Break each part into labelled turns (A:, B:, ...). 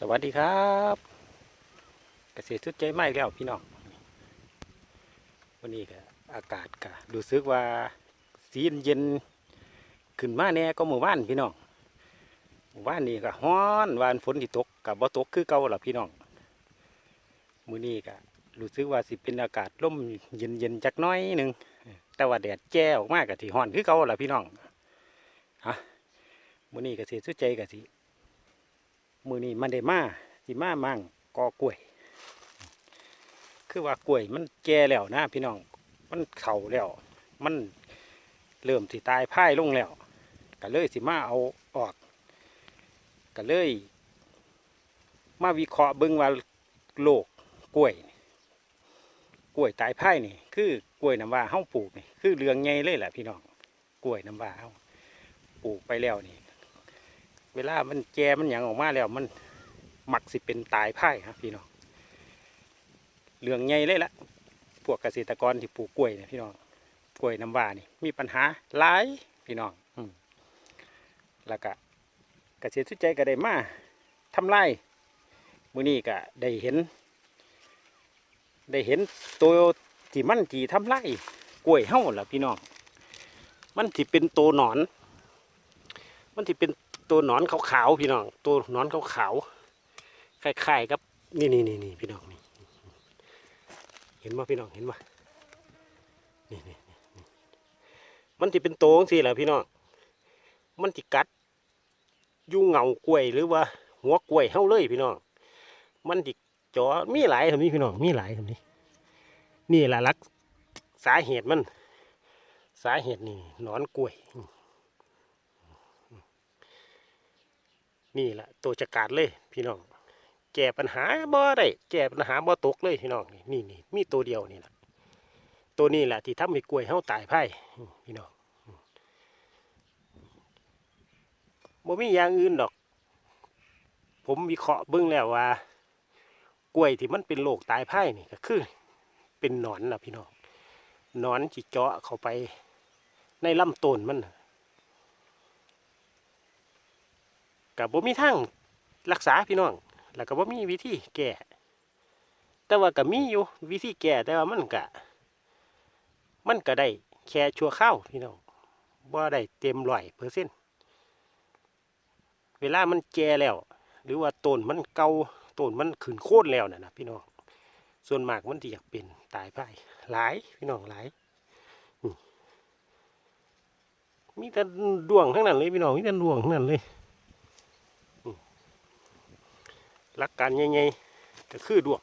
A: สวัสดีครับเกษตรสุดใจไหมแล้วพี่น้องวันนี้ก็อากาศก็ดูซึกว่าสีเย็นขึ้นมาแน่ก็หมู่บ้านพี่น้องหมู่บ้านนี้ก็ฮ้อนวานฝนที่ตกกับบ่ตกคือเก่าล่ะพี่น้องมื้อนี้ก็รู้สึกว่าสิเป็นอากาศร่มเย็นๆจักน้อยหนึ่งแต่ว่าแดดแจ้ออกมากก็ที่ฮ้อนคือเก่าล่ะพี่น้องฮะมื้อนี้เกษตรสุดใจก็สิ มือนี้มันได้มาสิมามั่งกอกล้วย คือว่ากล้วยมันแก่แล้วนะพี่น้อง มันเข่าแล้ว มันเริ่มสิตายพ่ายลงแล้วก็เลยสิมาเอาออกก็เลย มาวิเคราะห์เบิ่งว่าโรคกล้วยกล้วยตายพ่ายนี่ คือกล้วยน้ำว้าเฮาปลูกนี่คือเรื่องใหญ่เลยแหละพี่น้องกล้วยน้ำว้าเฮาปลูกไปแล้วนี่ เวลามันแก่มันหยังออกมาแล้วมันมักสิเป็นตายพ่ายครับพี่น้องเรื่องใหญ่เลยละพวกเกษตรกรที่ปลูกกล้วยเนี่ยพี่น้องกล้วยน้ำว้านี่มีปัญหาหลายพี่น้องอืแล้วก็เกษตรสุดใจก็ได้มาทำไรมื้อนี้ก็ได้เห็น ได้เห็นตัวที่มันจีทำไรกล้วยเฮ้าล่ะพี่น้องมันที่เป็นตัวหนอน มันที่เป็น ตัวหนอนขาวๆพี่น้อง ตัวหนอนขาวๆคล้ายๆกับ นี่นี่นี่นี่พี่น้องนี่เห็นไหมพี่น้องเห็นไหมนี่นี่มันที่เป็นโตจังสิแหละพี่น้องมันที่กัดยุ่งเหงากล้วยหรือว่า หัวกล้วยเฮาเลยพี่น้องมันที่จ่อมีหลายทำนี้พี่น้องมีหลายทำนี้ นี่แหละลัก สาเหตุมัน สาเหตุนี่หนอนกล้วย นี่แหละตัวจัดการเลยพี่น้องแก้ปัญหาบ่ได้แก้ปัญหาบ่ตกเลยพี่น้องนี่นี่นี่มีตัวเดียวนี่แหละตัวนี้แหละที่ทำให้กล้วยเฮาตายไพ่พี่น้องบ่มีอย่างอื่นดอก ผมวิเคราะห์เบิ่งแล้วว่า กล้วยที่มันเป็นโรคตายไพ่นี่ก็คือ เป็นหนอนล่ะพี่น้องหนอนจิเจาะเข้าไปในลำต้นมันน่ะ กับบ่มีทางรักษาพี่น้อง แล้วก็บ่มีวิธีแก้แต่ว่าก็มีอยู่วิธีแก้แต่ว่ามันก็มันก็ได้แค่ชั่วข้าวพี่น้องบ่ได้เต็มร้อยเปอร์เซ็นต์เวลามันแก่แล้ว หรือว่าต้นมันเก่าต้นมันขึ้นโค่นแล้วน่ะนะพี่น้องส่วนมากมันที่อยากเป็นตายไปหลายพี่น้องหลายมีแต่ดวงทั้งนั้นเลยพี่น้องมีแต่ดวงทั้งนั้นเลย หลักการใหญ่ๆก็คือดวง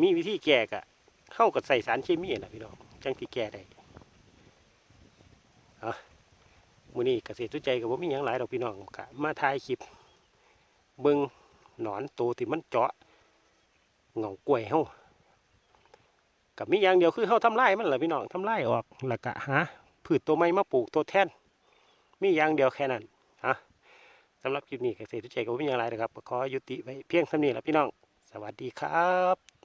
A: มีวิธีแก้กะเข้ากับใส่สารเคมีนะพี่น้องจังที่แก้ได้เอามื้อนี้เกษตรทุใจกับว่ามีหยังหลายดอกพี่น้องกะมาถ่ายคลิปเบิ่งหนอนโตที่มันเจาะเงากล้วยเฮากับมีอย่างเดียวคือเฮาทำลายมันแหละพี่น้องทำลายออกแล้วก็หาพืชตัวใหม่มาปลูกตัวแทน มีอย่างเดียวแค่นั้นฮะ สำหรับคลิปนี้เกษตรทุเจก็ไม่มีอะไรนะครับขอยุติไว้เพียงเท่านี้แล้วพี่น้อง สวัสดีครับ